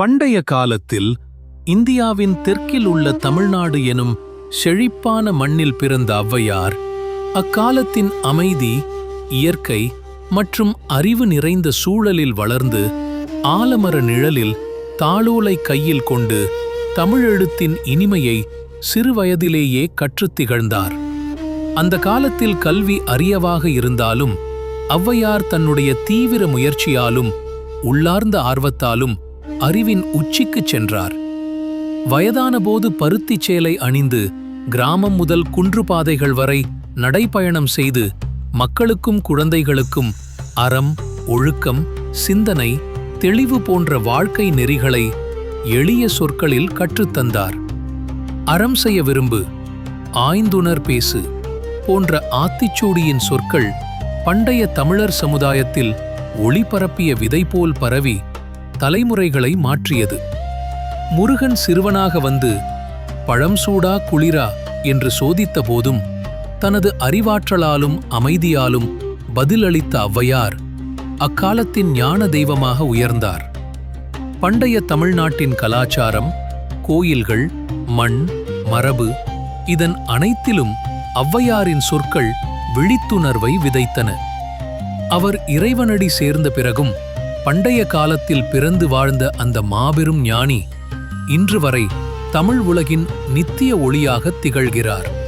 பண்டைய காலத்தில் இந்தியாவின் தெற்கில் உள்ள தமிழ்நாடு எனும் செழிப்பான மண்ணில் பிறந்த ஔவையார் அக்காலத்தின் அமைதி இயற்கை மற்றும் அறிவு நிறைந்த சூழலில் வளர்ந்து ஆலமர நிழலில் தாளூலை கையில் கொண்டு தமிழெழுத்தின் இனிமையை சிறுவயதிலேயே கற்றுத் திகழ்ந்தார். அந்த காலத்தில் கல்வி அரியவாக இருந்தாலும் ஔவையார் தன்னுடைய தீவிர முயற்சியாலும் உள்ளார்ந்த ஆர்வத்தாலும் அறிவின் உச்சிக்குச் சென்றார். வயதானபோது பருத்திச் சேலை அணிந்து கிராமம் முதல் குன்று பாதைகள் வரை நடைப்பயணம் செய்து மக்களுக்கும் குழந்தைகளுக்கும் அறம் ஒழுக்கம் சிந்தனை தெளிவு போன்ற வாழ்க்கை நெறிகளை எளிய சொற்களில் கற்றுத்தந்தார் அறம் செய்ய விரும்பு ஆய்ந்துணர் பேசு போன்ற ஆத்திச்சூடியின் சொற்கள் பண்டைய தமிழர் சமுதாயத்தில் ஒளிபரப்பிய விதை போல் பரவி தலைமுறைகளை மாற்றியது. முருகன் சிறுவனாக வந்து பழம் சூடா குளிரா? என்று சோதித்த போதும் தனது அறிவாற்றலாலும் அமைதியாலும் பதிலளித்த ஔவையார் அக்காலத்தின் ஞான தெய்வமாக உயர்ந்தார். பண்டைய தமிழ்நாட்டின் கலாச்சாரம் கோயில்கள் மண் மரபு இதன் அனைத்திலும் ஔவையாரின் சொற்கள் விழித்துணர்வை விதைத்தன. அவர் இறைவனடி சேர்ந்த பிறகும் பண்டைய காலத்தில் பிறந்து வாழ்ந்த அந்த மாபெரும் ஞானி இன்று வரை தமிழ் உலகின் நித்திய ஒளியாக திகழ்கிறார்.